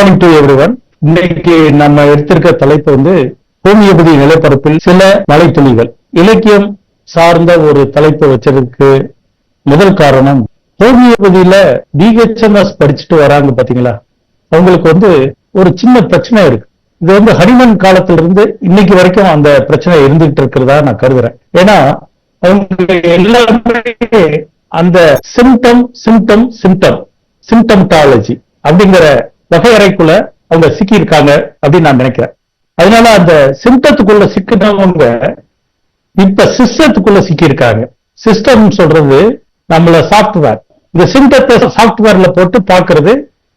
Morning to everyone இன்னைக்கு நம்ம எடுத்திருக்க தலைப்பு வந்து ஹோமியோபதி நிலப்பரப்பில் சில மலைத்துளிகள் இலக்கியம் சார்ந்த ஒரு தலைப்பு வச்சதுக்கு முதல் காரணம் ஹோமியோபதியில பிஹெச்எம்எஸ் படிச்சுட்டு வராங்க பாத்தீங்களா? அவங்களுக்கு வந்து ஒரு சின்ன பிரச்சனை இருக்கு. இது வந்து ஹரிமன் காலத்துல இருந்து இன்னைக்கு வரைக்கும் அந்த பிரச்சனை இருந்துகிட்டு இருக்கிறதா நான் கருதுறேன். ஏன்னா அவங்க எல்லாமே அந்த சிம்டம் சிம்டம் சிம்டம் சிம்டம்டாலஜி அப்படிங்கிற வகையறைக்குள்ள அவங்க சிக்கி இருக்காங்க அப்படின்னு நான் நினைக்கிறேன். அதனால அந்த சிம்டத்துக்குள்ள சிக்கினவங்க இப்ப சிஸ்டத்துக்குள்ள சிக்கி இருக்காங்க சிஸ்டம் சொல்றது நம்மள சாஃப்ட்வேர் இந்த சிம்டத்தை சாஃப்ட்வேர்ல போட்டு பாக்குறது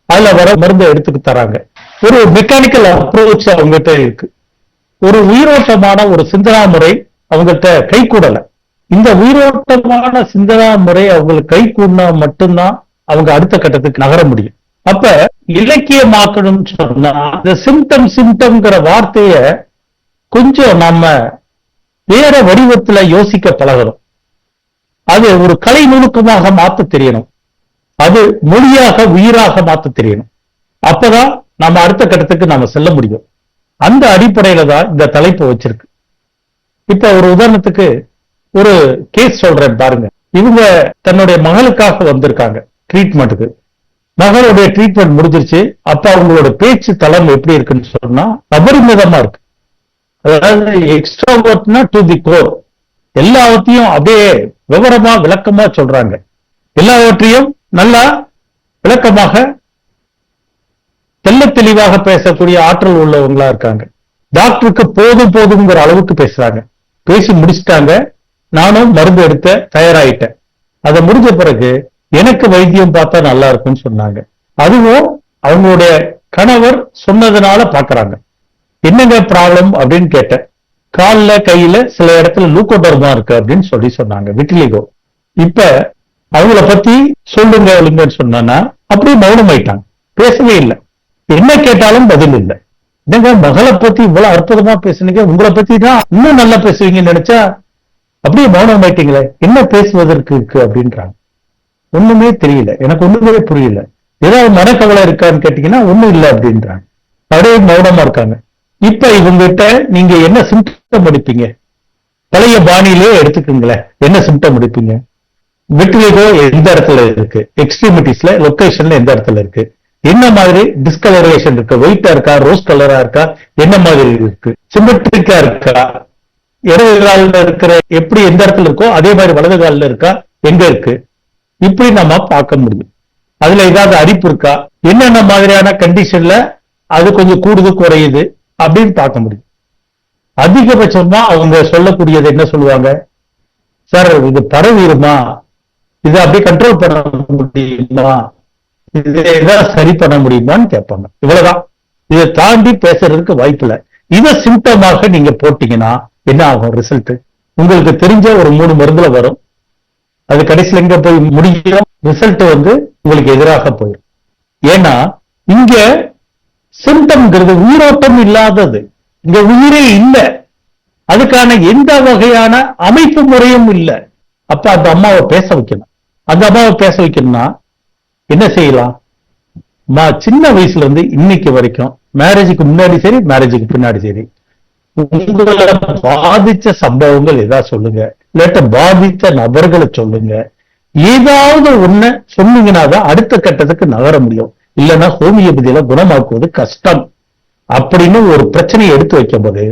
அதுல வர மருந்தை எடுத்துக்கு தராங்க. ஒரு மெக்கானிக்கல் அப்ரோச் அவங்ககிட்ட இருக்கு. ஒரு உயிரோட்டமான ஒரு சிந்தனா முறை அவங்ககிட்ட கை கூடல. இந்த உயிரோட்டமான சிந்தனா முறை அவங்களுக்கு கை கூடினா மட்டும்தான் அவங்க அடுத்த கட்டத்துக்கு நகர முடியும். அப்ப இலக்கியமாக்கணும்னு சொன்னா இந்த சிம்டம் சிம்டம்ங்கிற வார்த்தைய கொஞ்சம் நம்ம வேற வடிவத்துல யோசிக்க பழகணும். அது ஒரு கலை நுணுக்கமாக மாத்த தெரியணும். அது மொழியாக உயிராக மாத்த தெரியணும். அப்பதான் நம்ம அடுத்த கட்டத்துக்கு நாம செல்ல முடியும். அந்த அடிப்படையில தான் இந்த தலைப்பு வச்சிருக்கு. இப்ப ஒரு உதாரணத்துக்கு ஒரு கேஸ் சொல்றேன் பாருங்க. இவங்க தன்னுடைய மகளுக்காக வந்திருக்காங்க ட்ரீட்மெண்ட்டுக்கு மகளுடைய ட்ரீட்மெண்ட் முடிஞ்சிருச்சு. அப்ப அவங்களோட பேச்சு தளம் எப்படி இருக்குன்னு சொன்னா அபரிமிதமா இருக்கு. அதாவது எக்ஸ்ட்ராவர்ட்னா டு தி கோர் எல்லாவற்றையும் அப்படியே விவரமா விளக்கமா சொல்றாங்க. எல்லாவற்றையும் நல்லா விளக்கமாக தெல்ல தெளிவாக பேசக்கூடிய ஆற்றல் உள்ளவங்களா இருக்காங்க. டாக்டருக்கு போதும் போதுங்கிற அளவுக்கு பேசுறாங்க. பேசி முடிச்சிட்டாங்க. நானும் மருந்து எடுத்த தயாராயிட்டேன். அதை முடிஞ்ச பிறகு எனக்கு வைத்தியம் பார்த்தா நல்லா இருக்கும்னு சொன்னாங்க. அதுவும் அவங்களுடைய கணவர் சொன்னதுனால பாக்குறாங்க என்னங்க ப்ராப்ளம் அப்படின்னு கேட்டேன். கால்ல கையில சில இடத்துல லூக்கோடர்மா இருக்கு அப்படின்னு சொல்லி சொன்னாங்க விட்டிலிகோ இப்ப அவங்கள பத்தி சொல்லுங்க சொல்லுங்கன்னு சொன்னா அப்படியே மௌனம் ஆயிட்டாங்க பேசவே இல்லை. என்ன கேட்டாலும் பதில் இல்லை. என்னங்க மகளை பத்தி இவ்வளவு அற்புதமா பேசுனீங்க? உங்களை பத்தி தான் இன்னும் நல்லா பேசுவீங்கன்னு நினைச்சா அப்படியே மௌனம் ஆயிட்டீங்களே என்ன பேசுவதற்கு இருக்கு அப்படின்றாங்க. ஒண்ணுமே தெரியல. எனக்கு ஒண்ணுமே புரியல. ஏதாவது மனக்கவலை இருக்கான்னு கேட்டீங்கன்னா ஒண்ணும் இல்லை அப்படின்றாங்க. அப்படியே மௌனமா இருக்காங்க. இப்ப இவங்ககிட்ட நீங்க என்ன சிம்டம் எடுப்பீங்க? பழைய பாணியிலே எடுத்துக்கோங்களேன். என்ன சிம்டம் எடுப்பீங்க? விட்ரிகோ எந்த இடத்துல இருக்கு? எக்ஸ்ட்ரீமிட்டிஸ்ல லொகேஷன்ல எந்த இடத்துல இருக்கு? என்ன மாதிரி டிஸ்கலரேஷன் இருக்கு? ஒயிட்டா இருக்கா? ரோஸ் கலரா இருக்கா? என்ன மாதிரி இருக்கு? சிமெட்ரிக்கா இருக்கா? இடது காலில் இருக்கிற எப்படி எந்த இடத்துல இருக்கோ அதே மாதிரி வலது காலில் இருக்கா? எங்க இருக்கு? இப்படி நம்ம பார்க்க முடியும். அதுல ஏதாவது அரிப்பு இருக்கா? என்னென்ன மாதிரியான கண்டிஷன்ல அது கொஞ்சம் கூடுது குறையுது அப்படின்னு பார்க்க முடியும். அதிகபட்சமா அவங்க சொல்லக்கூடியது என்ன சொல்லுவாங்க? சார் இது பரவிடுமா? இதை அப்படியே கண்ட்ரோல் பண்ண முடியுமா? இதை சரி பண்ண முடியுமான்னு கேட்பாங்க. இவ்வளவுதான். இதை தாண்டி பேசுறதுக்கு வாய்ப்பு இல்லை. இதை சிம்டமாக நீங்க போட்டீங்கன்னா என்ன ஆகும்? ரிசல்ட் உங்களுக்கு தெரிஞ்ச ஒரு மூணு மருந்துல வரும். அது கடைசியில் எங்க போய் முடியும் ரிசல்ட் வந்து உங்களுக்கு எதிராக போயிடும். ஏன்னா இங்க சிம்டம்ங்கிறது உயிரோட்டம் இல்லாதது. இங்க உயிரே இல்லை. அதுக்கான எந்த வகையான அமைப்பு முறையும் இல்லை. அப்ப அந்த அம்மாவை பேச வைக்கணும். அந்த அம்மாவை பேச வைக்கணும்னா என்ன செய்யலாம்? நான் சின்ன வயசுல இருந்து இன்னைக்கு வரைக்கும் மேரேஜுக்கு முன்னாடி சரி மேரேஜுக்கு பின்னாடி சரி உங்களை பாதிச்ச சம்பவங்கள் ஏதாவது சொல்லுங்க. இல்லாட்ட பாதித்த நபர்களை சொல்லுங்க. ஏதாவது ஒண்ண சொன்னீங்கன்னா தான் அடுத்த கட்டத்துக்கு நகர முடியும். இல்லைன்னா ஹோமியோபதியில குணமாக்குவது கஷ்டம். அப்படின்னு ஒரு பிரச்சனையை எடுத்து வைக்கும்போது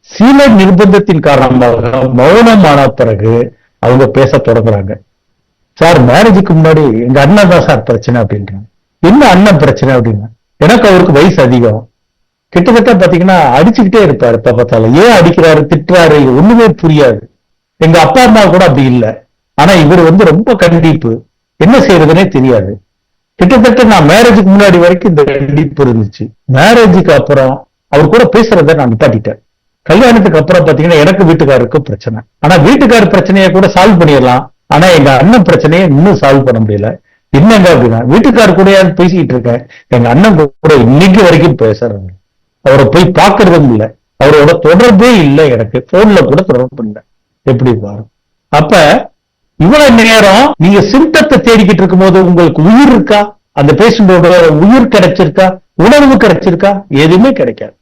சில நிர்பந்தத்தின் காரணமாக மௌனமான பிறகு அவங்க பேச தொடங்குறாங்க. சார் மேரேஜுக்கு முன்னாடி எங்க அண்ணன் தான் சார் பிரச்சனை அப்படின்றாங்க. என்ன அண்ணன் பிரச்சனை அப்படின்னா? எனக்கு அவருக்கு வயசு அதிகம். கிட்டத்தட்ட பாத்தீங்கன்னா அடிச்சுக்கிட்டே இருப்பாரு எப்ப பார்த்தாலும். ஏன் அடிக்கிறாரு திட்டுறாரு ஒண்ணுமே புரியாது. எங்க அப்பா அம்மா கூட அப்படி இல்லை. ஆனா இவர் வந்து ரொம்ப கண்டிப்பு. என்ன செய்யறதுனே தெரியாது. கிட்டத்தட்ட நான் மேரேஜுக்கு முன்னாடி வரைக்கும் இந்த கண்டிப்பு இருந்துச்சு. மேரேஜுக்கு அப்புறம் அவர் கூட பேசுறத நான் நிப்பாட்டிட்டேன். கல்யாணத்துக்கு அப்புறம் பாத்தீங்கன்னா எனக்கு வீட்டுக்காருக்கு பிரச்சனை. ஆனா வீட்டுக்கார பிரச்சனையை கூட சால்வ் பண்ணிடலாம். ஆனா எங்க அண்ணன் பிரச்சனையை இன்னும் சால்வ் பண்ண முடியல. என்னங்க அப்படின்னா வீட்டுக்கார கூட பேசிக்கிட்டு இருக்கேன். எங்க அண்ணன் கூட இன்னைக்கு வரைக்கும் பேசுறாங்க அவரை போய் பாக்குறதும் இல்லை. அவரோட தொடர்பே இல்லை எனக்கு. போன்ல கூட தொடர்பு இல்லை. எப்படி பாரு? அப்ப இவ்வளவு நேரம் நீங்க சிம்டத்தை தேடிக்கிட்டு இருக்கும்போது உங்களுக்கு உயிர் இருக்கா? அந்த பேஷண்டோட உயிர் கிடைச்சிருக்கா? உணர்வு கிடைச்சிருக்கா? எதுவுமே கிடைக்காது.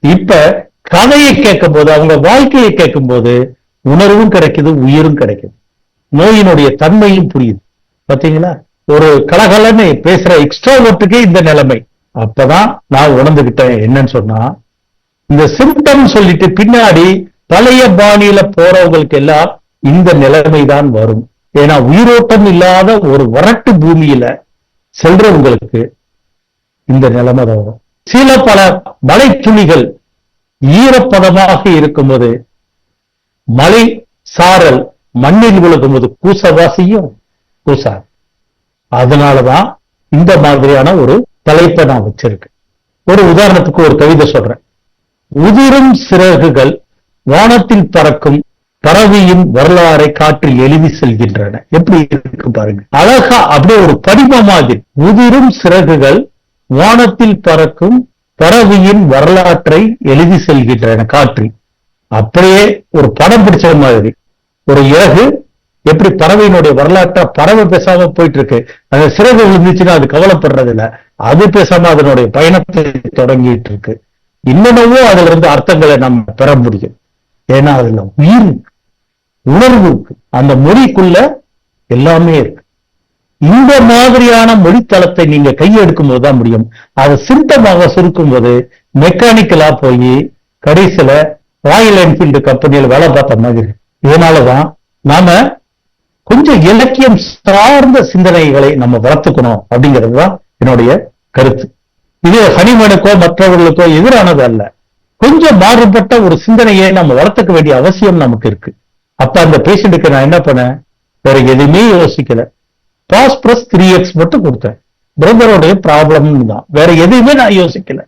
இப்ப கதையை கேட்கும் போது அவங்க வாழ்க்கையை கேட்கும் போது உணர்வும் கிடைக்குது உயிரும் கிடைக்குது. நோயினுடைய தன்மையும் புரியுது. பாத்தீங்களா? ஒரு கலகலன்னு பேசுற எக்ஸ்ட்ராவர்ட்டுக்கே இந்த நிலைமை. அப்பதான் நான் உணர்ந்துகிட்டேன். என்னன்னு சொன்னா இந்த சிம்டம் சொல்லிட்டு பின்னாடி பழைய பாணியில போறவங்களுக்கு எல்லாம் இந்த நிலைமை தான் வரும். ஏன்னா உயிரோட்டம் இல்லாத ஒரு வறட்டு பூமியில செல்றவங்களுக்கு இந்த நிலைமை தான் வரும். சில பல மலை துணிகள் ஈரப்பதமாக இருக்கும்போது மலை சாரல் மண்ணில் விழுகும்போது கூசவாசியும் கூசாது அதனாலதான் இந்த மாதிரியான ஒரு தலைப்பை நான் வச்சிருக்கேன். ஒரு உதாரணத்துக்கு ஒரு கவிதை சொல்றேன். உதிரும் சிறகுகள் வானத்தில் பறக்கும் பறவையின் வரலாறை காற்றில் எழுதி செல்கின்றன. எப்படி இருக்கு பாருங்க. அழகா அப்படியே ஒரு படிம மாதிரி உதிரும் சிறகுகள் வானத்தில் பறக்கும் பறவையின் வரலாற்றை எழுதி செல்கின்றன காற்றில். அப்படியே ஒரு படம் பிடிச்ச மாதிரி. ஒரு இறகு எப்படி பறவையினுடைய வரலாற்றை பறவை பேசாம போயிட்டு இருக்கு அந்த சிறகு விழுந்துச்சுன்னா அது கவலைப்படுறது இல்ல அது பேசாம அதனுடைய பயணத்தை தொடங்கிட்டு இருக்கு இன்னென்னவோ அதுல இருந்து அர்த்தங்களை நம்ம பெற முடியும். ஏன்னா அதுல உயிர் உணர்வு இருக்கு. அந்த மொழிக்குள்ள எல்லாமே இருக்கு. இந்த மாதிரியான மொழித்தளத்தை நீங்க கையெடுக்கும் போதுதான் முடியும். அதை சிந்தமாக சுருக்கும் போது மெக்கானிக்கலா போய் கடைசியில ராயல் என்ஃபீல்டு கம்பெனியில் வேலை பார்த்த மாதிரி இதனாலதான் நாம கொஞ்சம் இலக்கியம் சார்ந்த சிந்தனைகளை நம்ம வளர்த்துக்கணும் அப்படிங்கிறது தான் என்னுடைய கருத்து. இது ஹனிமனுக்கோ மற்றவர்களுக்கோ எதிரானது அல்ல. கொஞ்சம் மாறுபட்ட ஒரு சிந்தனையை நம்ம வளர்த்துக்க வேண்டிய அவசியம் நமக்கு இருக்கு. அப்ப அந்த பேஷண்ட்டுக்கு நான் என்ன பண்ணேன்? வேற எதுவுமே யோசிக்கல. பாஸ்பரஸ் த்ரீ எக்ஸ் மட்டும் கொடுத்தேன். பிரதருடைய ப்ராப்ளம் தான். வேற எதுவுமே நான் யோசிக்கல.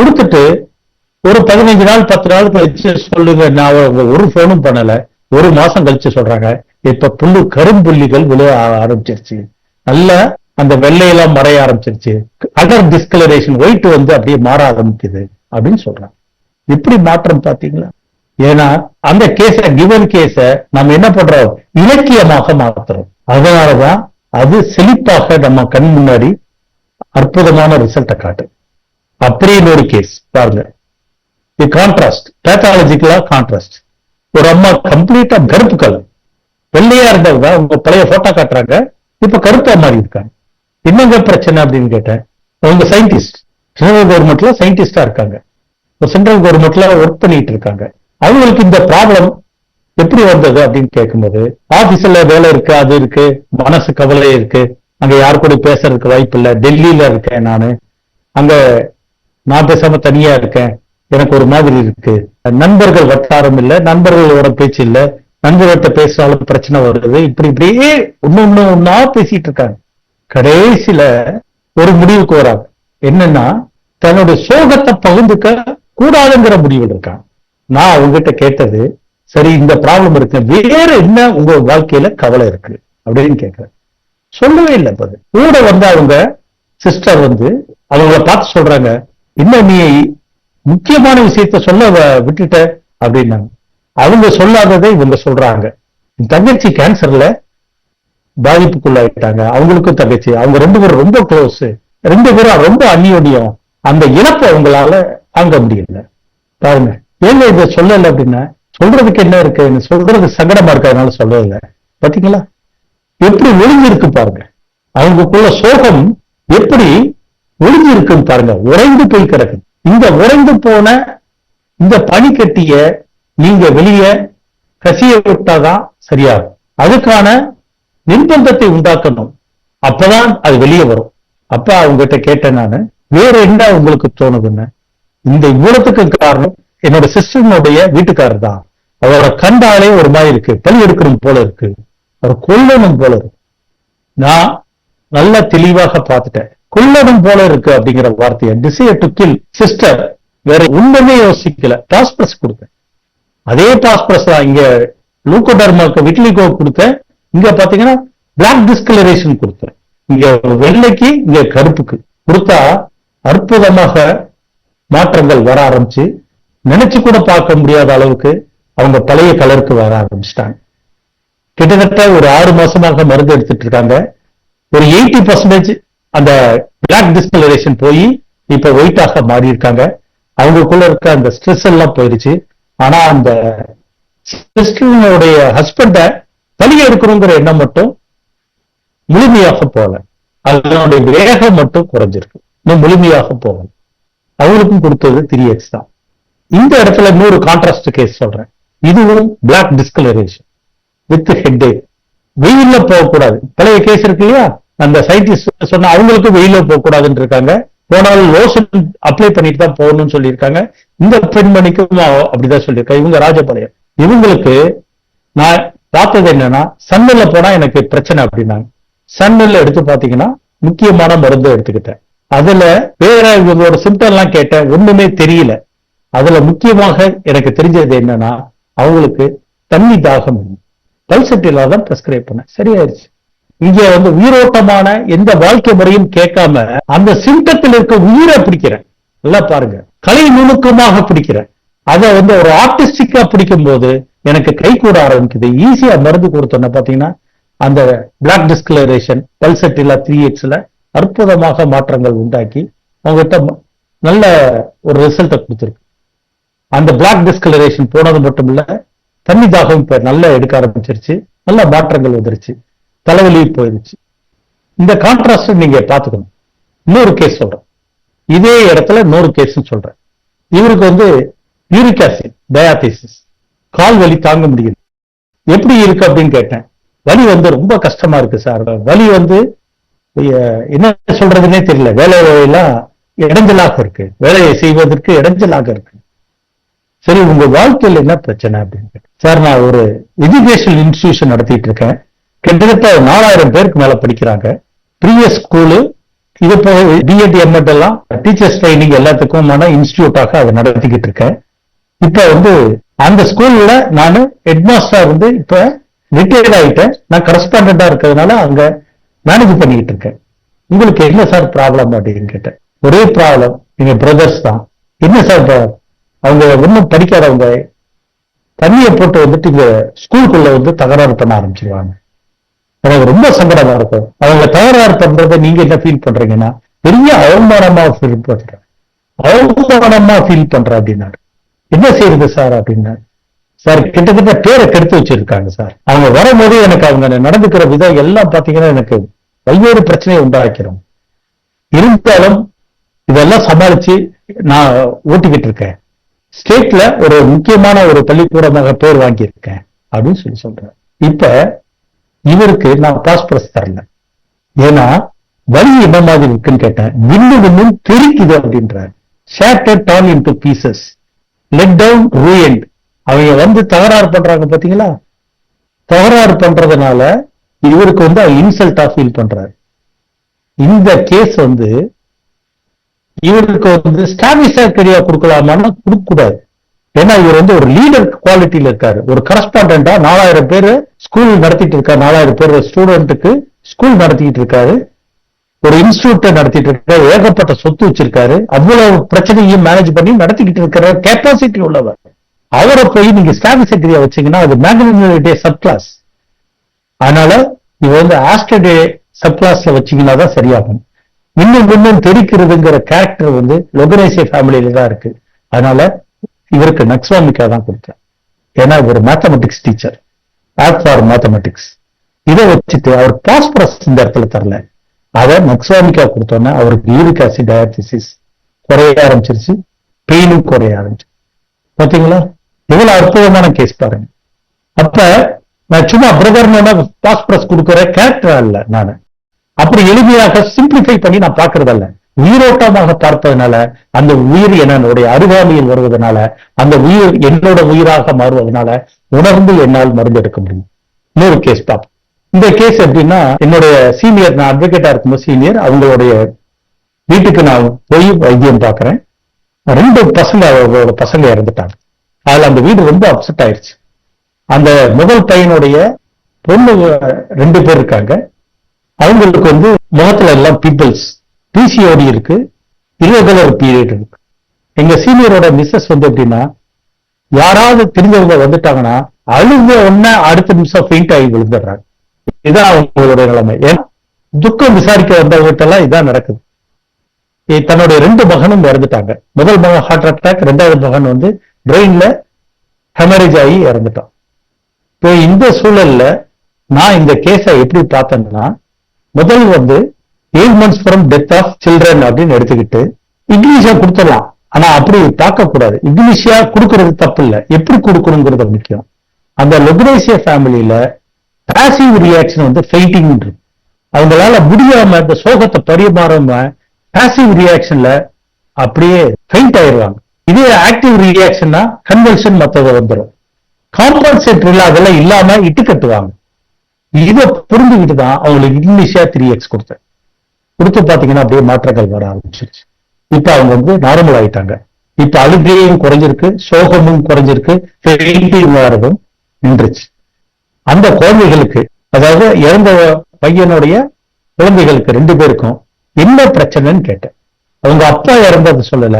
கொடுத்துட்டு ஒரு பதினைஞ்சு நாள் பத்து நாள் கழிச்சு சொல்லுங்க நான் ஒரு போனும் பண்ணல. ஒரு மாசம் கழிச்சு சொல்றாங்க. இப்ப புல்லு கரும்புள்ளிகள் விழ ஆரம்பிச்சிருச்சு. நல்ல அந்த வெள்ளையெல்லாம் மறைய ஆரம்பிச்சிருச்சு. கலர் டிஸ்கலரேஷன் ஒயிட் வந்து அப்படியே மாற ஆரம்பிக்குது அப்படின்னு சொல்றாங்க. இப்படி மாற்றம் பாத்தீங்களா ஏன்னா அந்த கேஸ கிவன் கேஸ நம்ம என்ன பண்றோம்? இலக்கியமாக மாத்துறோம். அதனாலதான் அது செழிப்பாக நம்ம கண் முன்னாடி அற்புதமான ரிசல்ட்டை காட்டு அப்படின்னு ஒரு கேஸ் பாருங்க. இது கான்ட்ராஸ்ட் பேத்தாலஜிக்கலா கான்ட்ராஸ்ட் ஒரு அம்மா கம்ப்ளீட்டா கருப்பு கலர் வெள்ளையா இருந்தவங்க அவங்க பழைய போட்டோ காட்டுறாங்க. இப்ப கருப்பா மாறி இருக்காங்க. என்னங்க பிரச்சனை அப்படின்னு கேட்டேன். அவங்க சயின்டிஸ்ட் சென்ட்ரல் கவர்மெண்ட்ல சயின்டிஸ்டா இருக்காங்க. சென்ட்ரல் கவர்மெண்ட்ல ஒர்க் பண்ணிட்டு இருக்காங்க. அவங்களுக்கு இந்த ப்ராப்ளம் எப்படி வந்தது அப்படின்னு கேட்கும்போது ஆபீஸ்ல வேலை இருக்கு அது இருக்கு மனசு கவலை இருக்கு. அங்க யாரு கூட பேசுறதுக்கு வாய்ப்பு இல்லை. டெல்லியில இருக்கேன் நானு. அங்க நான் பேசாம தனியா இருக்கேன். எனக்கு ஒரு மாதிரி இருக்கு. நண்பர்கள் வட்டாரம் இல்லை நண்பர்களோட பேச்சு இல்லை. நண்பர்கள்ட்ட பேசினாலும் பிரச்சனை வருது. இப்படி இப்படியே ஒன்னு ஒண்ணு ஒன்னா பேசிட்டு இருக்காங்க. கடைசியில ஒரு முடிவுக்கு வராங்க. என்னன்னா தன்னுடைய சோகத்தை பகிர்ந்துக்க கூடாதுங்கிற முடிவில் இருக்காங்க நான் உங்ககிட்ட கேட்டது சரி இந்த ப்ராப்ளம் இருக்கு வேற என்ன உங்க வாழ்க்கையில கவலை இருக்கு? அப்படின்னு கேட்கிறேன் சொல்லவே இல்லை பதில். கூட வந்து அவங்க சிஸ்டர் வந்து அவங்கள பார்த்து சொல்றாங்க இன்னும் நீ முக்கியமான விஷயத்த சொல்ல வ- விட்டுட்ட? அப்படின்னாங்க. அவங்க சொல்லாததை இவங்க சொல்றாங்க. என் தங்கச்சி கேன்சர்ல பாதிப்புக்குள்ளாயிட்டாங்க. அவங்களுக்கும் தங்கச்சி. அவங்க ரெண்டு பேரும் ரொம்ப க்ளோஸ் ரெண்டு பேரும் ரொம்ப அந்யோன்யம். அந்த இழப்பை அவங்களால தாங்க முடியல. பாருங்க ஏங்க இதை சொல்லல அப்படின்னா சொல்றதுக்கு என்ன இருக்கு? சொல்றது சங்கடமா இருக்கிறதுனால சொல்லல. பாத்தீங்களா? எப்படி ஒளிஞ்சிருக்கு பாருங்க. அவங்களுக்குள்ள சோகம் எப்படி ஒளிஞ்சிருக்குன்னு பாருங்க. உறைந்து போய் கிடக்குது இந்த உறைந்து போன இந்த பனிக்கட்டிய நீங்க வெளியே கசிய விட்டாதான் சரியாகும். அதுக்கான நிர்பந்தத்தை உண்டாக்கணும். அப்பதான் அது வெளியே வரும். அப்ப அவங்க கிட்ட கேட்டேன் நானு வேற என்ன உங்களுக்கு தோணுதுன்னு? இந்த இவ்வளவுக்கு காரணம் என்னோட சிஸ்டர்னுடைய வீட்டுக்காரர் தான் அவரோட கண்டாலே ஒரு மாதிரி இருக்கு. பலி எடுக்கணும் போல இருக்கு. அவர் கொல்லணும் போல இருக்கு. நான் நல்லா தெளிவாக பார்த்துட்டேன். கொல்லணும் போல இருக்கு அப்படிங்கிற வார்த்தையை டிசையர் டு கில் சிஸ்டர் வேற ஒண்ணுமே யோசிக்கல. பாஸ்பரஸ் கொடுத்தேன். அதே பாஸ்பரஸ் தான் இங்க லூக்கோடர்மாக்கு விட்லிகோ கொடுத்தேன். இங்க பாத்தீங்கன்னா பிளாக் டிஸ்கலரேஷன் கொடுத்தேன். இங்க வெள்ளைக்கு இங்க கருப்புக்கு. கொடுத்தா அற்புதமாக மாற்றங்கள் வர ஆரம்பிச்சு நினைச்சு கூட பார்க்க முடியாத அளவுக்கு அவங்க பழைய கலருக்கு வர ஆரம்பிச்சிட்டாங்க. கிட்டத்தட்ட ஒரு ஆறு மாசமாக மருந்து எடுத்துட்டு இருக்காங்க. ஒரு எயிட்டி பர்சன்டேஜ் அந்த பிளாக் டிஸ்கலரேஷன் போய் இப்ப வெயிட்டாக மாறி இருக்காங்க அவங்களுக்குள்ள இருக்க அந்த ஸ்ட்ரெஸ் எல்லாம் போயிருச்சு ஆனா அந்த சிஸ்டருடைய ஹஸ்பண்ட வழிய எடுக்கணுங்கிற எண்ணம் மட்டும் முழுமையாக போகல. அதனுடைய வேகம் மட்டும் குறைஞ்சிருக்கு. இன்னும் முழுமையாக போகும் அவங்களுக்கும் கொடுத்தது த்ரீ எக்ஸ் தான். இந்த இடத்துல இன்னொரு கான்ட்ராஸ்ட் கேஸ் சொல்றேன். இதுவும் பிளாக் டிஸ்கலரேஷன் வித் ஹெட் வெயில்ல போகக்கூடாது. பழைய கேஸ் இருக்கு இல்லையா? அந்த சயின்டிஸ்ட் சொன்ன அவங்களுக்கு வெயில்ல போகக்கூடாதுன்னு இருக்காங்க. போனாலும் லோஷன் அப்ளை பண்ணிட்டு தான் போகணும்னு சொல்லியிருக்காங்க. இந்த பெண்மணிக்கும் அப்படிதான் சொல்லியிருக்காங்க இவங்க ராஜபாளையம். இவங்களுக்கு நான் பார்த்தது என்னன்னா சன்னில் போனா எனக்கு பிரச்சனை அப்படின்னாங்க. சன்னில் எடுத்து பாத்தீங்கன்னா முக்கியமான மருந்து எடுத்துக்கிட்டேன். அதுல வேற இவங்களோட சிம்டம் எல்லாம் கேட்டேன். ஒண்ணுமே தெரியல. அதுல முக்கியமாக எனக்கு தெரிஞ்சது என்னன்னா அவங்களுக்கு தண்ணி தாகம் பல்சட்டில தான் பிரஸ்கிரைப் பண்ணேன். சரியாயிருச்சு. இங்க வந்து உயிரோட்டமான எந்த வாழ்க்கை முறையும் கேட்காம அந்த சிம்டத்தில் இருக்க உயிரை பிடிக்கிறேன். நல்லா பாருங்க. கலை நுணுக்கமாக பிடிக்கிறேன். அதை வந்து ஒரு ஆர்டிஸ்டிக்கா பிடிக்கும் போது எனக்கு கை கூட ஆரம்பிக்குது. ஈஸியா மருந்து கொடுத்தோன்னா பாத்தீங்கன்னா அந்த பிளாக் டிஸ்கலரேஷன் பல்சட்டிலா த்ரீ எக்ஸ்ல அற்புதமாக மாற்றங்கள் உண்டாக்கி அவங்ககிட்ட நல்ல ஒரு ரிசல்ட்டை கொடுத்துருக்கு. அந்த பிளாக் டிஸ்கலரேஷன் போனது மட்டும் இல்ல தண்ணி தாகம் இப்ப நல்லா எடுக்க ஆரம்பிச்சிருச்சு நல்ல மாற்றங்கள் வந்துருச்சு தலைவலி போயிருச்சு. இந்த கான்ட்ராஸ்ட் நீங்க பாத்துக்கணும் இன்னொரு கேஸ் சொல்றேன். இதே இடத்துல இன்னொரு கேஸ் சொல்றேன். இவருக்கு வந்து யூரிக் ஆசிட் டயாபிசிஸ் கால் வலி தாங்க முடியல. எப்படி இருக்கு அப்படின்னு கேட்டேன். வலி வந்து ரொம்ப கஷ்டமா இருக்கு சார். வலி வந்து என்ன சொல்றதுன்னே தெரியல. வேலை எல்லாம் இடைஞ்சலாக இருக்கு. வேலையை செய்வதற்கு இடைஞ்சலாக இருக்கு. சரி உங்க வாழ்க்கையில் என்ன பிரச்சனை அப்படின்னு சார் நான் ஒரு எஜுகேஷன் இன்ஸ்டிடியூஷன் நடத்திட்டு இருக்கேன். கிட்டத்தட்ட நாலாயிரம் பேருக்கு மேல படிக்கிறாங்க. ப்ரீவியஸ் ஸ்கூலு இது போக பிஎட் எம்எட் எல்லாம் டீச்சர்ஸ் ட்ரைனிங் எல்லாத்துக்குமான இன்ஸ்டியூட்டாக அதை நடத்திக்கிட்டு இருக்கேன். இப்ப வந்து அந்த ஸ்கூல்ல நான் ஹெட்மாஸ்டரா வந்து இப்ப ரிட்டையர்ட் ஆயிட்டேன். நான் கரஸ்பாண்டா இருக்கிறதுனால அங்க மேனேஜ் பண்ணிக்கிட்டு இருக்கேன். உங்களுக்கு என்ன சார் ப்ராப்ளம் அப்படின்னு கேட்டேன். ஒரே ப்ராப்ளம் எங்க பிரதர்ஸ் தான். என்ன சார் அவங்க ஒன்றும் படிக்காதவங்க தண்ணியை போட்டு வந்துட்டு இங்க ஸ்கூலுக்குள்ள வந்து தகராறு பண்ண ஆரம்பிச்சிருவாங்க. எனக்கு ரொம்ப சங்கடமா இருக்கும். அவங்க தகராறு பண்றத நீங்க என்ன ஃபீல் பண்றீங்கன்னா பெரிய அவமானமா ஃபீல் பண்றேன். அவமானமா ஃபீல் பண்ற அப்படின்னாரு. என்ன செய்யறது சார் அப்படின்னா சார் கிட்டத்தட்ட பேரை கெடுத்து வச்சிருக்காங்க சார். அவங்க வரும்போது எனக்கு அவங்க நடந்துக்கிற விதம் எல்லாம் பாத்தீங்கன்னா எனக்கு பல்வேறு பிரச்சனையை உண்டாக்கிறோம். இருந்தாலும் இதெல்லாம் சமாளிச்சு நான் ஓட்டிக்கிட்டு இருக்கேன். ஸ்டேட்ல ஒரு முக்கியமான ஒரு பள்ளிக்கூடமாக பேர் வாங்கியிருக்கேன் அப்படின்னு சொல்லி சொல்றேன் இப்ப இவருக்கு நான் பாஸ்பரஸ் தரல. ஏன்னா வலி என்ன மாதிரி இருக்குன்னு கேட்டேன். விண்ணு விண்ணும் தெரிக்குது அப்படின்றார். Shatter doll into pieces let down ruined அவங்க வந்து தகராறு பண்றாங்க பாத்தீங்களா? தகராறு பண்றதுனால இவருக்கு வந்து இன்சல்ட்டா ஃபீல் பண்றாரு. இந்த கேஸ் வந்து இவருக்கு வந்து ஸ்டாபிஷா கரியா கொடுக்கலாமான்னு கொடுக்க கூடாது ஏன்னா இவர் வந்து ஒரு லீடர் குவாலிட்டியில இருக்காரு. ஒரு கரஸ்பாண்டா நாலாயிரம் பேர் ஸ்கூல் நடத்திட்டு இருக்காரு. நாலாயிரம் பேர் ஸ்டூடெண்ட்டுக்கு ஸ்கூல் நடத்திட்டு இருக்காரு. ஒரு இன்ஸ்டியூட்டை நடத்திட்டு இருக்காரு. ஏகப்பட்ட சொத்து வச்சிருக்காரு. அவ்வளவு பிரச்சனையும் மேனேஜ் பண்ணி நடத்திக்கிட்டு இருக்கிற கெப்பாசிட்டி உள்ளவர். அவரை போய் நீங்க ஸ்டாஃப் செக்ரட்டரியா வச்சீங்கன்னா அது மேக்னடே சப் கிளாஸ் அதனால இது வந்து ஆஸ்டர்டே சப் கிளாஸ்ல வச்சீங்கன்னா தான் சரியாகும். இன்னும் இன்னும் தெரிக்கிறதுங்கிற கேரக்டர் வந்து லொகனேசிய ஃபேமிலியில தான் இருக்கு. அதனால இவருக்கு நக்ஸ்வாமிக்கா தான் கொடுத்தேன். ஏன்னா இவர் mathematics teacher of for mathematics இதை வச்சுட்டு அவர் பாஸ்பரஸ் இந்த இடத்துல தரல. அதை நக்ஸ்வாமிக்கா கொடுத்தோன்னே அவருக்கு யூரிக் ஆசிட் டயாபிசிஸ் குறைய ஆரம்பிச்சிருச்சு. பெயினும் குறைய ஆரம்பிச்சு. பார்த்தீங்களா எவ்வளவு அற்புதமான கேஸ் பாருங்க. அப்ப நான் சும்மா பிரதர்னு பாஸ்பரஸ் கொடுக்கிற கேரக்டர் அல்ல நான். அப்படி எளிமையாக சிம்பிளிஃபை பண்ணி நான் பாக்குறதல்ல உயிரோட்டமாக பார்ப்பதனால அந்த உயிர் என்னுடைய அருகாமையில் வருவதனால அந்த உயிர் என்னோட உயிராக மாறுவதனால உணர்ந்து என்னால் மருந்து எடுக்க முடியும். இன்னொரு கேஸ் பாப் இந்த கேஸ் எப்படின்னா என்னுடைய சீனியர் நான் அட்வொகேட்டா இருக்கும்போது சீனியர் அவங்களுடைய வீட்டுக்கு நான் போய் வைத்தியம் பார்க்குறேன். ரெண்டு பசங்க அவங்களோட பசங்க இறந்துட்டாங்க. அதுல அந்த வீடு ரொம்ப அப்செட் ஆயிருச்சு அந்த முதல் பையனுடைய பொண்ணு ரெண்டு பேர் இருக்காங்க. அவங்களுக்கு வந்து முகத்துல எல்லாம் பிம்பிள்ஸ் பிசிஓடி இருக்கு. irregular பீரியட் இருக்கு. எங்க சீனியரோட மிஸ்ஸஸ் வந்து எப்படின்னா யாராவது தெரிஞ்சவங்க வந்துட்டாங்கன்னா அழுத உடனே அடுத்த நிமிஷம் ஃபெயிண்ட் ஆகி விழுந்துடுறாங்க. இதுதான் அவங்களுடைய நிலைமை. ஏன்னா துக்கம் விசாரிக்க வந்தவங்கிட்ட எல்லாம் இதான் நடக்குது. தன்னுடைய ரெண்டு மகனும் இறந்துட்டாங்க. முதல் மகன் ஹார்ட் அட்டாக் ரெண்டாவது மகன் வந்து பிரெயின்ல ஹெமரேஜ் ஆகி இறந்துட்டான் இப்போ இந்த சூழல்ல நான் இந்த கேஸை எப்படி பார்த்தேன்னா முதல் வந்து eight months from death of children அப்படின்னு எடுத்துக்கிட்டு இங்கிலீஷா கொடுத்துடலாம். ஆனா அப்படி பார்க்கக்கூடாது இங்கிலீஷா கொடுக்கறது தப்பு இல்லை எப்படி கொடுக்கணுங்கிறது முக்கியம். அந்த லொக்ரேசியா ஃபேமிலியில பாசிவ் ரியாக்ஷன் வந்து ஃபெயிட்டிங் இருக்கு அவங்களால முடியாம இந்த சோகத்தை பரிமாறாம பாசிவ் ரியாக்ஷன்ல அப்படியே ஃபெயிண்ட் ஆயிடுவாங்க. இதே ஆக்டிவ் ரியாக்ஷன்னா கன்வல்ஷன் மத்தது வந்துடும் காம்பன்சேட்டரில் அதெல்லாம் இல்லாம இட்டு கட்டுவாங்க. இதை புரிஞ்சுக்கிட்டு தான் அவங்களுக்கு இங்கிலீஷா த்ரீ எக்ஸ் கொடுத்தேன். கொடுத்து பாத்தீங்கன்னா அப்படியே மாற்றங்கள் வர ஆரம்பிச்சிருச்சு. இப்ப அவங்க வந்து நார்மல் ஆயிட்டாங்க. இப்ப அழுகையும் குறைஞ்சிருக்கு சோகமும் குறைஞ்சிருக்கு பெயிண்டிங் வரதும் நின்றுச்சு. அந்த குழந்தைகளுக்கு அதாவது இறந்த பையனுடைய குழந்தைகளுக்கு ரெண்டு பேருக்கும் என்ன பிரச்சனைன்னு கேட்டேன். அவங்க அப்பா இறந்தது சொல்லல.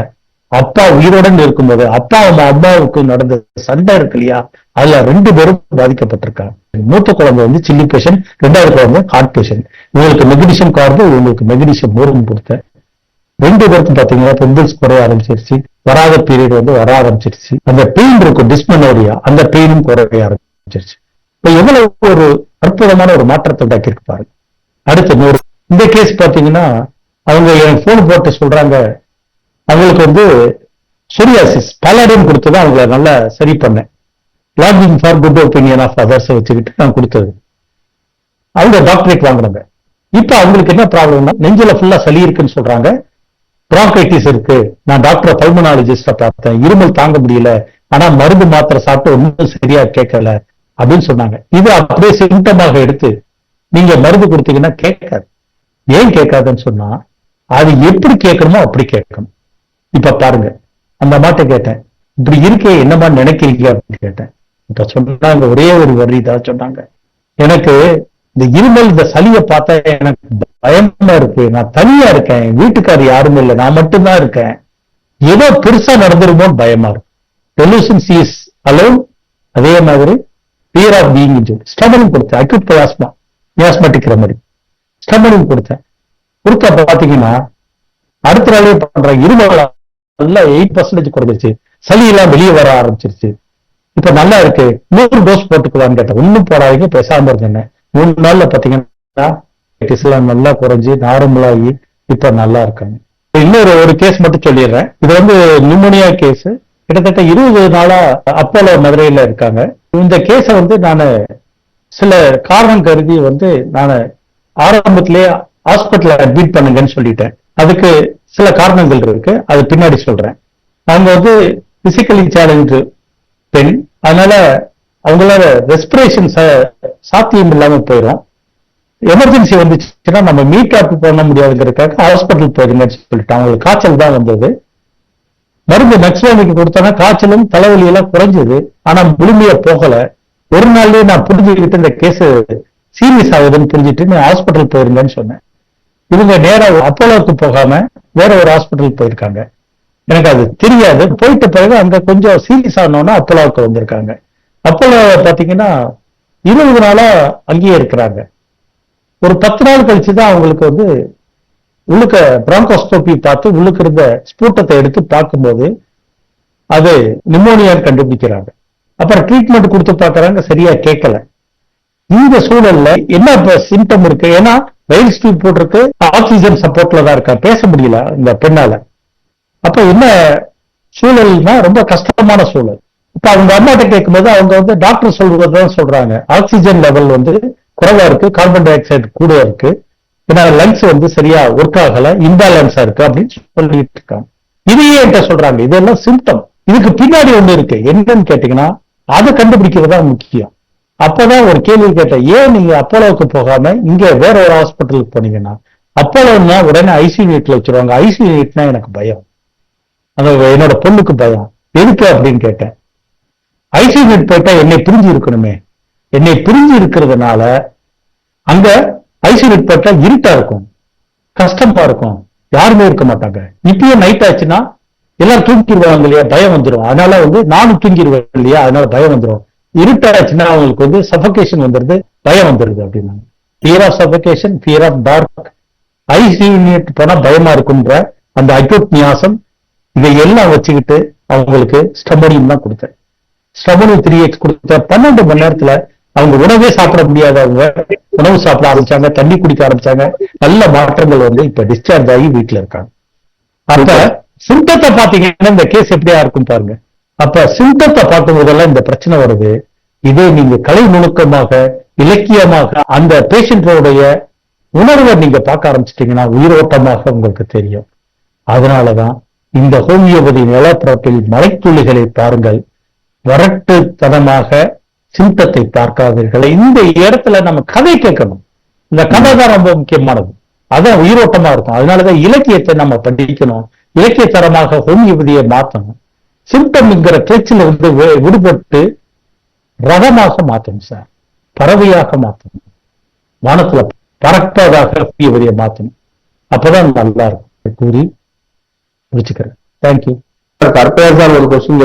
அப்பா உயிருடன் இருக்கும்போது அப்பா அவங்க அம்மாவுக்கு நடந்த சண்டை இருக்கு இல்லையா? அதுல ரெண்டு பேரும் பாதிக்கப்பட்டிருக்காங்க. மூத்த குழந்தை வந்து சில்லி பேஷண்ட் ரெண்டாவது குழந்தை ஹார்ட் பேஷண்ட் இவங்களுக்கு மெக்னீஷியம் கார்டு இவங்களுக்கு மெக்னீஷியம் மோரும் கொடுத்த ரெண்டு பேருக்கும் பாத்தீங்கன்னா பிம்பிள்ஸ் குறைய ஆரம்பிச்சிருச்சு. வராத பீரியட் வந்து வர ஆரம்பிச்சிருச்சு. அந்த பெயின் இருக்கும் டிஸ்மனோரியா அந்த பெயினும் குறைய ஆரம்பிச்சிருச்சு. இப்ப எவ்வளவு ஒரு அற்புதமான ஒரு மாற்றத்தை உண்டாக்கியிருக்கு பாருங்க. அடுத்து நூறு இந்த கேஸ் பாத்தீங்கன்னா அவங்க எனக்கு போன் போட்டு சொல்றாங்க அவங்களுக்கு வந்து சொரியாசிஸ் பலரின் கொடுத்தது அவங்கள நல்லா சரி பண்ணேன். Looking for good opinion of others வச்சுக்கிட்டு நான் கொடுத்தது. அவங்க டாக்டரேட் வாங்கினாங்க. இப்ப அவங்களுக்கு என்ன ப்ராப்ளம்னா நெஞ்சில் ஃபுல்லா சளி இருக்குன்னு சொல்றாங்க. Bronchitis இருக்கு. நான் டாக்டர் பல்மனாலஜிஸ்ட பார்த்தேன். இருமல் தாங்க முடியல. ஆனா மருந்து மாத்திரை சாப்பிட்டு ஒன்றும் சரியா கேட்கல அப்படின்னு சொன்னாங்க. இது அப்படியே சிம்டமாக எடுத்து நீங்க மருந்து கொடுத்தீங்கன்னா கேட்காது. ஏன் கேட்காதுன்னு சொன்னா அது எப்படி கேட்கணுமோ அப்படி கேட்கணும். இப்ப பாருங்க அந்த அம்மாட்ட கேட்டேன் இப்படி இருக்கே என்னமா நினைக்கிறீங்க? அப்படின்னு கேட்டேன். இப்ப சொன்னாங்க ஒரே ஒரு வரி தான் சொன்னாங்க. எனக்கு இந்த இருமல் இந்த சளியை பார்த்தா எனக்கு பயமா இருக்கு. நான் தனியா இருக்கேன் வீட்டுக்காரர் யாரும் இல்லை. நான் மட்டும்தான் இருக்கேன். ஏதோ பெருசா நடந்துருமோன்னு பயமா இருக்கு. டெலிவிஷன் சீஸ் அலோ அதே மாதிரி fear of being injured stammering கொடுத்தேன். அக்யூட் பயாஸ்மா மியாஸ்மேட்டிக் மாதிரி ஸ்டமரிங் கொடுத்தேன். கொடுத்த பாத்தீங்கன்னா அடுத்த நாளே பண்ற இருமல் நல்லா எயிட் பர்சன்டேஜ் குறைஞ்சிருச்சு. சளி எல்லாம் வெளியே வர ஆரம்பிச்சிருச்சு. இப்ப நல்லா இருக்கு. நூறு டோஸ் போட்டுக்கலான்னு கேட்டேன். ஒண்ணும் போடாதீங்க பேசாம இருந்தேன் மூணு நாள்ல பாத்தீங்கன்னா எல்லாம் நல்லா குறைஞ்சி நார்மல் ஆகி இப்ப நல்லா இருக்காங்க. இன்னொரு ஒரு கேஸ் மட்டும் சொல்லிடுறேன். இது வந்து நியூமோனியா கேஸ் கிட்டத்தட்ட இருபது நாளா அப்போலோ மதுரையில இருக்காங்க. இந்த கேஸை வந்து நான் சில காரணம் கருதி வந்து நான் ஆரம்பத்திலேயே ஹாஸ்பிட்டல் அட்மிட் பண்ணுங்கன்னு சொல்லிட்டேன். அதுக்கு சில காரணங்கள் இருக்கு. அது பின்னாடி சொல்றேன். அவங்க வந்து பிசிக்கலி சேலஞ்சு பெண். அதனால அவங்களால ரெஸ்பிரேஷன் சாத்தியம் இல்லாம போயிடும் எமர்ஜென்சி வந்துச்சுன்னா நம்ம மீட் அப் பண்ண முடியாதுங்கிறதுக்காக ஹாஸ்பிட்டல் போயிருங்கன்னு சொல்லிட்டு அவங்களுக்கு காய்ச்சல் தான் வந்தது. மருந்து நக்ஸ்வாமிக்கு கொடுத்தோன்னா காய்ச்சலும் தலைவலி எல்லாம் குறைஞ்சது. ஆனா முழுமையா போகல. ஒரு நாள்லயே நான் புரிஞ்சுக்கிட்டு இந்த கேஸ் சீரியஸ் ஆகுதுன்னு புரிஞ்சுட்டு நான் ஹாஸ்பிட்டல் போயிருந்தேன்னு சொன்னேன். இவங்க நேரா அப்போலோவுக்கு போகாம வேற ஒரு ஹாஸ்பிட்டல் போயிருக்காங்க. எனக்கு அது தெரியாது. போயிட்ட பிறகு அங்க கொஞ்சம் சீரியஸ் ஆனோன்னா அப்போலோவுக்கு வந்திருக்காங்க. அப்போலோ பாத்தீங்கன்னா இருபது நாளா அங்கேயே இருக்கிறாங்க. ஒரு பத்து நாள் கழிச்சு தான் அவங்களுக்கு வந்து உள்ளுக்க பிராங்கோஸ்கோபி பார்த்து உள்ளுக்கு இருந்த ஸ்பூட்டத்தை எடுத்து பார்க்கும்போது அது நிமோனியான்னு கண்டுபிடிக்கிறாங்க. அப்புறம் ட்ரீட்மெண்ட் கொடுத்து பார்க்கறாங்க சரியா கேட்கல இந்த சூழல்ல என்ன சிம்டம் இருக்கு? ஏன்னா ரயில் ஸ்டூப் போட்டிருக்கு ஆக்சிஜன் சப்போர்ட்ல தான் இருக்கா? பேச முடியல இந்த பெண்ணால. அப்ப என்ன சூழல்னா ரொம்ப கஷ்டமான சூழல். இப்ப அவங்க அம்மாட்ட கேட்கும்போது அவங்க வந்து டாக்டர் சொல்றதுதான் சொல்றாங்க. ஆக்சிஜன் லெவல் வந்து குறைவா இருக்கு கார்பன் டை ஆக்சைடு கூட இருக்கு. ஏன்னா லங்ஸ் வந்து சரியா ஒர்க் ஆகல இம்பேலன்ஸா இருக்கு அப்படின்னு சொல்லிட்டு இருக்காங்க. இதையே என்கிட்ட சொல்றாங்க? இதெல்லாம் சிம்டம் இதுக்கு பின்னாடி ஒண்ணு இருக்கு. என்னன்னு கேட்டீங்கன்னா அதை கண்டுபிடிக்கிறது தான் முக்கியம். அப்பதான் ஒரு கேள்வி கேட்டேன். ஏன் நீங்க அப்போலோவுக்கு போகாம இங்க வேற ஒரு ஹாஸ்பிட்டலுக்கு போனீங்கன்னா? அப்போலோன்னா உடனே ஐசியூ யூனிட்ல வச்சிருவாங்க. ஐசியூ யூனிட்னா எனக்கு பயம். அந்த என்னோட பொண்ணுக்கு பயம். எதுக்கு அப்படின்னு கேட்டேன். ஐசியூ யூனிட் போயிட்டா என்னை பிரிஞ்சு இருக்கணுமே. என்னை பிரிஞ்சு இருக்கிறதுனால அங்க ஐசியூ யூனிட் போட்டா இருட்டா இருக்கும். கஷ்டமா இருக்கும். யாருமே இருக்க மாட்டாங்க. இப்பயே நைட் ஆச்சுன்னா எல்லாரும் தூங்கிடுவாங்க இல்லையா? பயம் வந்துடும் அதனால வந்து நானும் தூங்கிடுவேன் இல்லையா? அதனால பயம் வந்துடும் இருட்டாச்சுன்னா அவங்களுக்கு வந்து சஃபகேஷன் வந்துருது பயம் வந்துருது அப்படின்னாங்க. Fear of suffocation fear of dark ICU unit போனா பயமா இருக்குன்ற அந்த அக்யூட் நியாசம் இதை எல்லாம் வச்சுக்கிட்டு அவங்களுக்கு ஸ்டமனியம் தான் கொடுத்தேன். ஸ்டமனியம் த்ரீ எக்ஸ் கொடுத்த பன்னெண்டு மணி நேரத்துல அவங்க உணவே சாப்பிட முடியாதவங்க உணவு சாப்பிட ஆரம்பிச்சாங்க தண்ணி குடிக்க ஆரம்பிச்சாங்க நல்ல மாற்றங்கள் வந்து இப்ப டிஸ்சார்ஜ் ஆகி வீட்டுல இருக்காங்க. அப்ப சிம்டத்தை பாத்தீங்கன்னா இந்த கேஸ் எப்படியா இருக்கும் பாருங்க. அப்ப சிம்டத்தை பார்க்கும் போதெல்லாம் இந்த பிரச்சனை வருது. இதே நீங்க கலை நுணுக்கமாக இலக்கியமாக அந்த பேஷண்டோடைய உணர்வை நீங்க பார்க்க ஆரம்பிச்சிட்டீங்கன்னா உயிரோட்டமாக உங்களுக்கு தெரியும். அதனாலதான் இந்த ஹோமியோபதி நிலப்பரப்பில் மலைத்துளிகளை பாருங்கள். வரட்டுத்தனமாக சிந்தத்தை பார்க்காதீர்கள். இந்த இடத்துல நம்ம கதை கேட்கணும். இந்த கதை தான் ரொம்ப முக்கியமானது. அதான் உயிரோட்டமா இருக்கும். அதனாலதான் இலக்கியத்தை நம்ம படிக்கணும். இலக்கிய தரமாக ஹோமியோபதியை மாற்றணும் சிம்டம்ங்கிற பேச்சில் இருந்து விடுபட்டு ரகமாக மாற்றணும் சார். பறவையாக மாற்றணும் வானத்துல பறப்பதாக ஹோமியோபதியை மாற்றணும் அப்பதான் நல்லா இருக்கும் கூறி முடிச்சுக்கிறேன். தேங்க்யூ கற்பையா சார் ஒரு கொஸ்டின்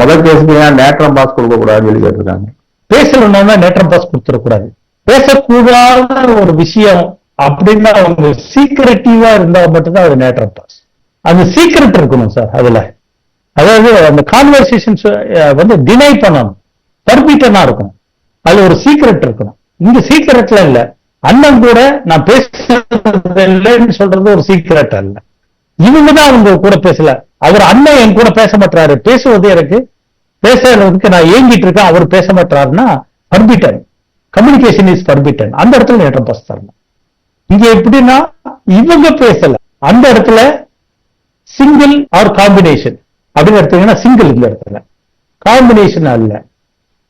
முதல் கேஸுக்கு ஏன் நேற்றம் பாஸ் கொடுக்க கூடாதுன்னு சொல்லி கேட்டிருக்காங்க? பேசணும்னா நேற்றம் பாஸ் கொடுத்துடக்கூடாது. பேசக்கூடாத ஒரு விஷயம் அப்படின்னா அவங்க சீக்கிரட்டிவா இருந்தா மட்டும்தான் அது நேற்றம் பாஸ். அந்த சீக்கிரட் இருக்கணும் சார் அதுல. அதாவது அந்த கான்வர்சேஷன்ஸ் வந்து டினை பண்ணணும். பர்மிட்டனா இருக்கும் அதுல ஒரு சீக்ரெட் இருக்கணும். இங்க சீக்கிரட்ல இல்ல. அண்ணன் கூட நான் பேசுறது இல்லைன்னு சொல்றது ஒரு சீக்கிரட் அல்ல. இவங்க தான் அவங்க கூட பேசல. அவர் அண்ணன் என் கூட பேச மாட்டாரு பேசுவது எனக்கு பேசுறதுக்கு நான் ஏங்கிட்டு இருக்கேன். அவர் பேச மாட்டாருன்னா பர்பிட்டன் கம்யூனிகேஷன் இஸ் பர்பிட்டன் அந்த இடத்துல நேற்றம் பஸ் தரணும். இங்க எப்படின்னா இவங்க பேசல. அந்த இடத்துல சிங்கிள் ஆர் காம்பினேஷன் அப்படின்னு எடுத்தீங்கன்னா சிங்கிள் இந்த இடத்துல. காம்பினேஷன் அல்ல.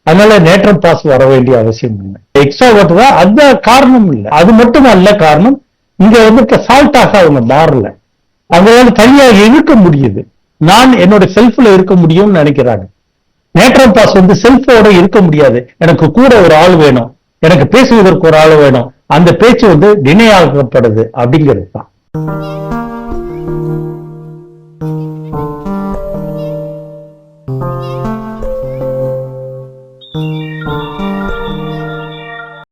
அதனால நேற்றம் பாஸ் வர வேண்டிய அவசியம் இல்லை. எக்ஸ்ட்ரா தான் அந்த காரணம் இல்லை. அது மட்டும் அல்ல காரணம் இங்க வந்து சால்ட்டாக அவங்க மாறல. அவங்களால தனியாக இருக்க முடியுது. நான் என்னோட செல்ஃப்ல இருக்க முடியும்னு நினைக்கிறாங்க. நேற்றம் பாஸ் வந்து செல்ஃபோட இருக்க முடியாது. எனக்கு கூட ஒரு ஆள் வேணும். எனக்கு பேசுவதற்கு ஒரு ஆள் வேணும். அந்த பேச்சு வந்து டினை ஆகப்படுது அப்படிங்கிறது தான்.